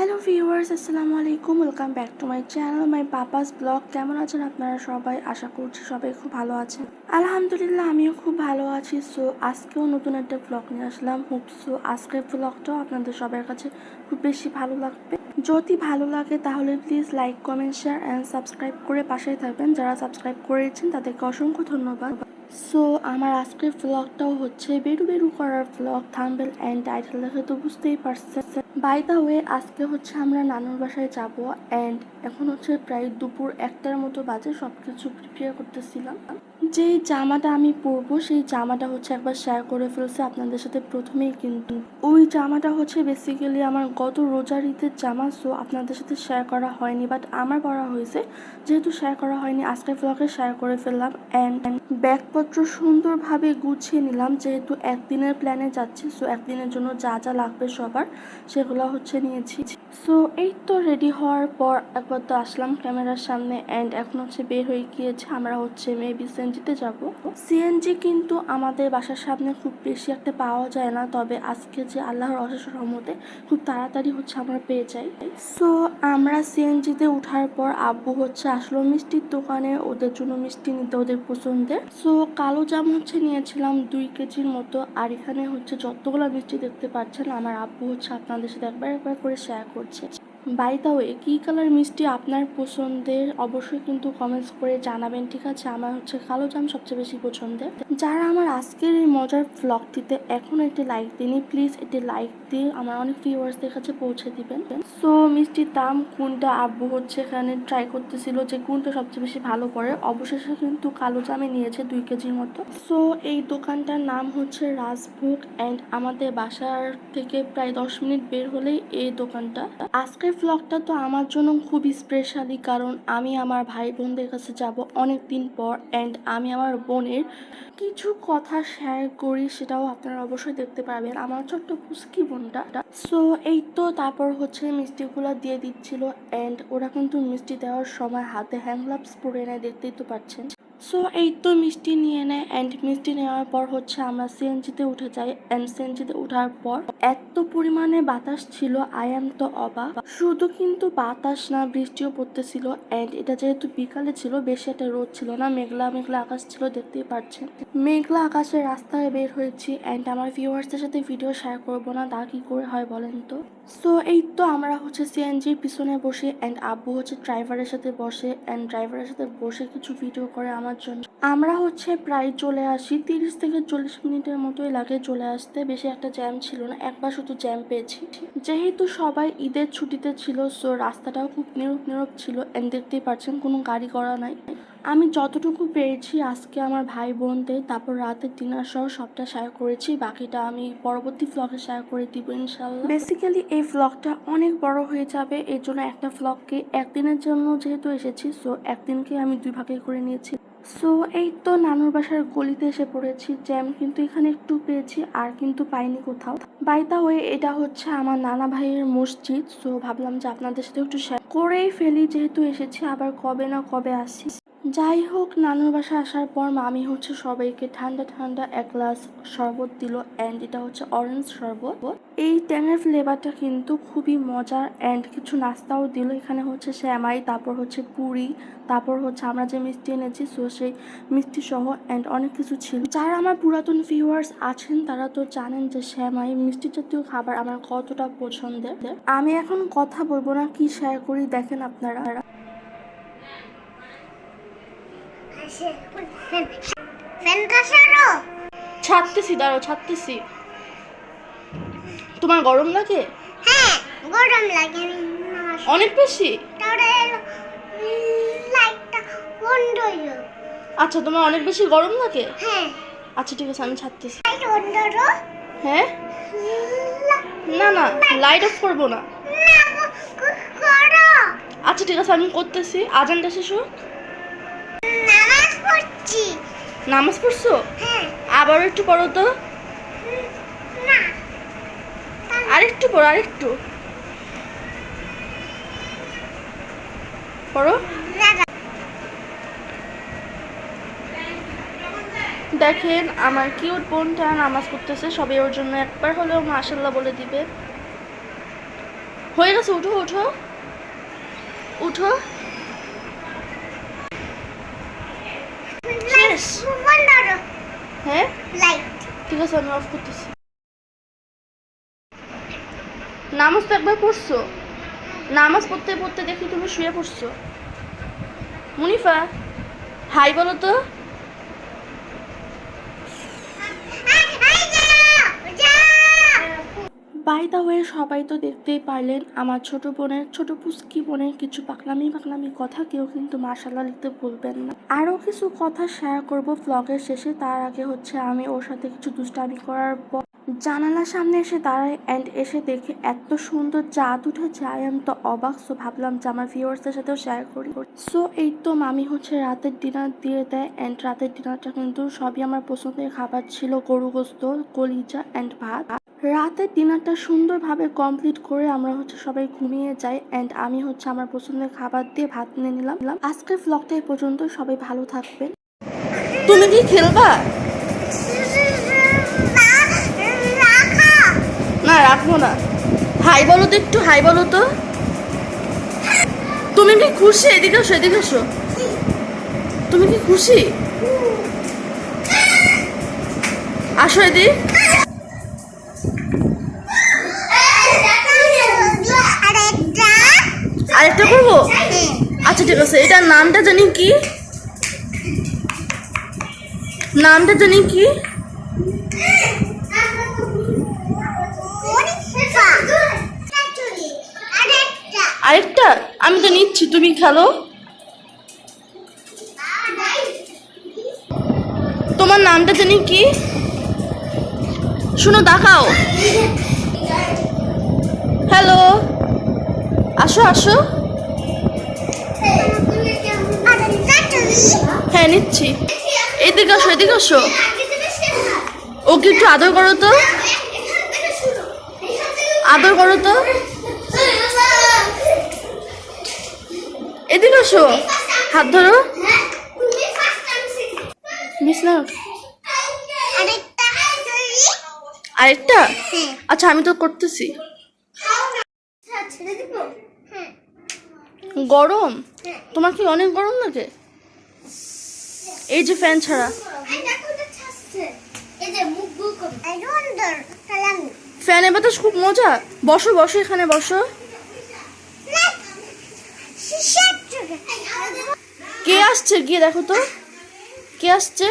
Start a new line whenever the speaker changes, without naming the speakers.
Hello viewers আসসালামু আলাইকুম। Welcome back to my channel my papa's vlog কেমন আছেন আপনারা সবাই? আশা করছি সবাই খুব ভালো আছেন। আলহামদুলিল্লাহ, আমিও খুব ভালো আছি। সো আজকেও নতুন একটা ব্লগ নিয়ে আসলাম। হোপ সো আজকের ব্লগটাও আপনাদের সবার কাছে খুব বেশি ভালো লাগবে। যদি ভালো লাগে, তাহলে please like comment share and subscribe করে পাশেই থাকবেন। যারা সাবস্ক্রাইব করেছেন, তাদেরকে অসংখ্য ধন্যবাদ। সো আমার আজকের ব্লগটাও হচ্ছে বেরু বেরু করার ব্লগ থাম্বেল অ্যান্ড টাইটেল দেখে তো বুঝতেই পারছেন। বাই দ্য ওয়ে আজকে হচ্ছে আমরা নানুর বাসায় যাব অ্যান্ড এখন হচ্ছে প্রায় দুপুর একটার মতো বাজে সব কিছু প্রিপেয়ার করতেছিলাম। যেই জামাটা আমি পরবো, সেই জামাটা হচ্ছে একবার শেয়ার করে ফেলছে আপনাদের সাথে প্রথমেই কিন্তু। ওই জামাটা হচ্ছে বেসিক্যালি আমার গত রোজার ঈদের জামা সো আপনাদের সাথে শেয়ার করা হয়নি বাট আমার পরা হয়েছে। যেহেতু শেয়ার করা হয়নি, আজকের ব্লগে শেয়ার করে ফেললাম। অ্যান্ড ব্যাগপত্র সুন্দরভাবে গুছিয়ে নিলাম, যেহেতু একদিনের প্ল্যানে যাচ্ছি সো একদিনের জন্য যা যা লাগবে সবার, সেগুলো হচ্ছে নিয়েছি। সো এই তো রেডি হওয়ার পর একবার তো আসলাম ক্যামেরার সামনে অ্যান্ড এখন হচ্ছে বের হয়ে গিয়েছে। আমরা হচ্ছে মেবি সিএনজিতে যাব। সিএনজি কিন্তু আমাদের বাসার সামনে খুব বেশি একটা পাওয়া যায় না, তবে আজকে যে আল্লাহর অশেষ রহমতে খুব তাড়াতাড়ি হচ্ছে আমরা পেয়ে যাই। সো আমরা সিএনজিতে ওঠার পর আব্বু হচ্ছে আসলো মিষ্টির দোকানে, ওদের জন্য মিষ্টি নিতে ওদের পছন্দের। সো কালো জাম হচ্ছে নিয়েছিলাম দুই কেজির মতো, আর এখানে হচ্ছে যতগুলো মিষ্টি দেখতে পাচ্ছেন, আমার আব্বু হচ্ছে আপনাদের সাথে একবার একবার করে শেয়ার করছে। বাই দা কী কালার মিষ্টি আপনার পছন্দের? অবশ্যই কিন্তু কমেন্টস করে জানাবেন, ঠিক আছে? আমার হচ্ছে কালো জাম সবচেয়ে বেশি পছন্দের। যারা আমার আজকের এই মজার ব্লগটিতে এখন একটি লাইক দিনই প্লিজ একটি লাইক দিয়ে আমার অনেক ভিউয়ার্সদের কাছে পৌঁছে দিবেন। সো মিষ্টির দাম কোনটা আব্বু হচ্ছে এখানে ট্রাই করতেছিল যে কোনটা সবচেয়ে বেশি ভালো পড়ে? অবশেষে কিন্তু কালো জামে নিয়েছে দুই কেজির মতো। সো এই দোকানটার নাম হচ্ছে রাজভোগ অ্যান্ড আমাদের বাসার থেকে প্রায় দশ মিনিট বের হলেই এই দোকানটা। আজকের ব্লগটা তো আমার জন্য খুবই স্পেশালি কারণ আমি আমার ভাই বোনদের কাছে যাব অনেক দিন পর অ্যান্ড আমি আমার বোনের কিছু কথা শেয়ার করি সেটাও আপনারা অবশ্যই দেখতে পাবেন। আমার ছোট্ট পুস্কি বোনটা। সো এই তো তারপর হচ্ছে মিষ্টিগুলো দিয়ে দিচ্ছিল অ্যান্ড ওরা কিন্তু মিষ্টি দেওয়ার সময় হাতে হ্যান্ড গ্লাভস পরে নেয়, দেখতেই তো পাচ্ছেন। সো এই তো মিষ্টি নিয়ে নেয় অ্যান্ড মিষ্টি নেওয়ার পর হচ্ছে আমরা সিএনজিতে উঠে যাই অ্যান্ড সিএনজিতে ওঠার পর এত পরিমাণে বাতাস ছিল আই এম তো অবাক। শুধু কিন্তু বাতাস না, বৃষ্টিও পড়তেছিল অ্যান্ড এটা যেহেতু বিকালে ছিল, বেশি একটা রোদ ছিল না, মেঘলা মেঘলা আকাশ ছিল, দেখতেই পাচ্ছেন। মেঘলা আকাশের রাস্তায় বের হয়েছি অ্যান্ড আমার ভিউয়ার্সদের সাথে ভিডিও শেয়ার করব না, তা কি করে হয় বলেন তো? সো এই তো আমরা হচ্ছে সিএনজির পিছনে বসে অ্যান্ড আব্বু হচ্ছে ড্রাইভারের সাথে বসে অ্যান্ড ড্রাইভারের সাথে বসে কিছু ভিডিও করে আমার জন্য। আমরা হচ্ছে প্রায় চলে আসি, তিরিশ থেকে চল্লিশ মিনিটের মতোই লাগে চলে আসতে। বেশি একটা জ্যাম ছিল না, একবার শুধু জ্যাম পেয়েছি। যেহেতু সবাই ঈদের ছুটিতে ছিল সো রাস্তাটাও খুব নীরব নীরব ছিল অ্যান্ড দেখতেই পারছেন কোনো গাড়ি করা নাই। আমি যতটুকু পেরেছি আজকে আমার ভাই বোনদের তারপর রাতে ডিনার সহ সবটা শেয়ার করেছি, বাকিটা আমি পরবর্তী ব্লগে শেয়ার করে দিব ইনশাল্লাহ বেসিক্যালি এই ব্লগটা অনেক বড় হয়ে যাবে, এর জন্য একটা ব্লগকে একদিনের জন্য যেহেতু এসেছি সো একদিনকে আমি দুই ভাগে করে নিয়েছি। সো এই তো নানুর বাসার গলিতে এসে পড়েছি। জ্যাম কিন্তু এখানে একটু পেয়েছি, আর কিন্তু পাইনি কোথাও। বাই দা ওয়ে এটা হচ্ছে আমার নানা ভাইয়ের মসজিদ। সো ভাবলাম যে আপনাদের সাথে একটু শেয়ার করেই ফেলি, যেহেতু এসেছি, আবার কবে না কবে আসি। যাই হোক, নানুর বাসা আসার পর মামি হচ্ছে সবাইকে ঠান্ডা ঠান্ডা এক গ্লাস শরবত দিল অ্যান্ড এটা হচ্ছে অরেঞ্জ শরবত। এই ট্যাঙের ফ্লেভারটা কিন্তু খুবই মজার অ্যান্ড কিছু নাস্তাও দিল। এখানে হচ্ছে শ্যামাই তারপর হচ্ছে পুরি, তারপর হচ্ছে আমরা যে মিষ্টি এনেছি সো সেই মিষ্টি সহ অ্যান্ড অনেক কিছু ছিল। যারা আমার পুরাতন ভিউয়ার্স আছেন, তারা তো জানেন যে শ্যামাই মিষ্টি জাতীয় খাবার আমার কতটা পছন্দের। আমি এখন কথা বলব না, কি শেয়ার করি, দেখেন আপনারা।
ফ্যানটা সারো
ছাড়তেছি দাঁড়াও ছাড়তেছি। তোমার গরম লাগে?
হ্যাঁ গরম লাগে।
অনেক বেশি?
লাইটটা বন্ধ হইল
আচ্ছা তোমার অনেক বেশি গরম লাগে?
হ্যাঁ।
আচ্ছা ঠিক আছে আমি ছাড়তেছি। হ্যাঁ? না না লাইট অফ করব না। আচ্ছা ঠিক আছে আমি করতেছি। আজানটা শেষ হোক।
পড়ছি
নামাজ পড়ছো?
হ্যাঁ।
আবার একটু পড়ো তো।
না।
আরেকটু পড়ো আরেকটু। পড়ো। দেখেন আমার কিউট বোনটা নামাজ পড়তেছে সবাই ওর জন্য একবার হলেও মাশাল্লাহ বলে দিবে। হয়ে গেছে উঠো উঠো। উঠো শেষ
বন্ধ করো
হ্যাঁ?
লাইট
ঠিক আছে আমি অফ করতেছি। নামাজ তো একবার পড়ছো? নামাজ পড়তে পড়তে দেখি তুমি শুয়ে পড়ছো। মুনিফা হাই বলো তো। বাই দা ওয়ে সবাই তো দেখতেই পারলেন, আমার ছোট বোনের, ছোট পুস্কি বোনের কিছু পাকলামি পাকলামি কথা কেউ কিন্তু মার্শাল্লাহ লিখতে ভুলবেন না। আরও কিছু কথা শেয়ার করব ব্লগের শেষে, তার আগে হচ্ছে আমি ওর সাথে কিছু দুষ্টামি করার পর জানালার সামনে এসে দাঁড়াই অ্যান্ড এসে দেখে এত সুন্দর চাঁদ উঠেছে আই এম তো অবাক। সো ভাবলাম যে আমার ভিউয়ার্সদের সাথেও শেয়ার করি। সো এই তো মামি হচ্ছে রাতের ডিনার দিয়ে দেয় অ্যান্ড রাতের ডিনারটা কিন্তু সবই আমার পছন্দের খাবার ছিল, গরু গোস্ত, কলিজা অ্যান্ড ভাত। রাতের ডিনারটা সুন্দরভাবে কমপ্লিট করে আমরা হচ্ছে সবাই ঘুমিয়ে যাই অ্যান্ড আমি হচ্ছে আমার পছন্দের খাবার দিয়ে ভাত নিয়ে নিলাম। আজকের ব্লগটা এই পর্যন্ত সবাই ভালো থাকবেন। তুমি কি খেলবা? রাখব না। হাই বলো তো একটু, হাই বলো তো। তুমি কি খুশি? এদিকে আসো এদিকে আসো। তুমি কি খুশি? আসো
আরেকটা
আরেকটা করব? আচ্ছা ঠিক আছে। এটার নামটা জানি কি? নামটা জানি কি? আমি তো নিচ্ছি, তুমি খেলো। তোমার নামটা জানি কি? শুনো, দেখাও। হ্যালো। আসো আসো। হ্যাঁ নিচ্ছি। এদিকে আসো এদিকে আসো। ওকে একটু আদর করো তো। আদর করো তো। এদিকে আসো। হাত ধরো। আরেকটা। আচ্ছা আমি তো করতেছি। গরম? তোমার কি অনেক গরম লাগে? এই যে ফ্যান ছাড়া। ফ্যানে বাতাস খুব মজা। বসো বসো এখানে বসো কে আসছে? গিয়ে দেখো তো। কে আসছে?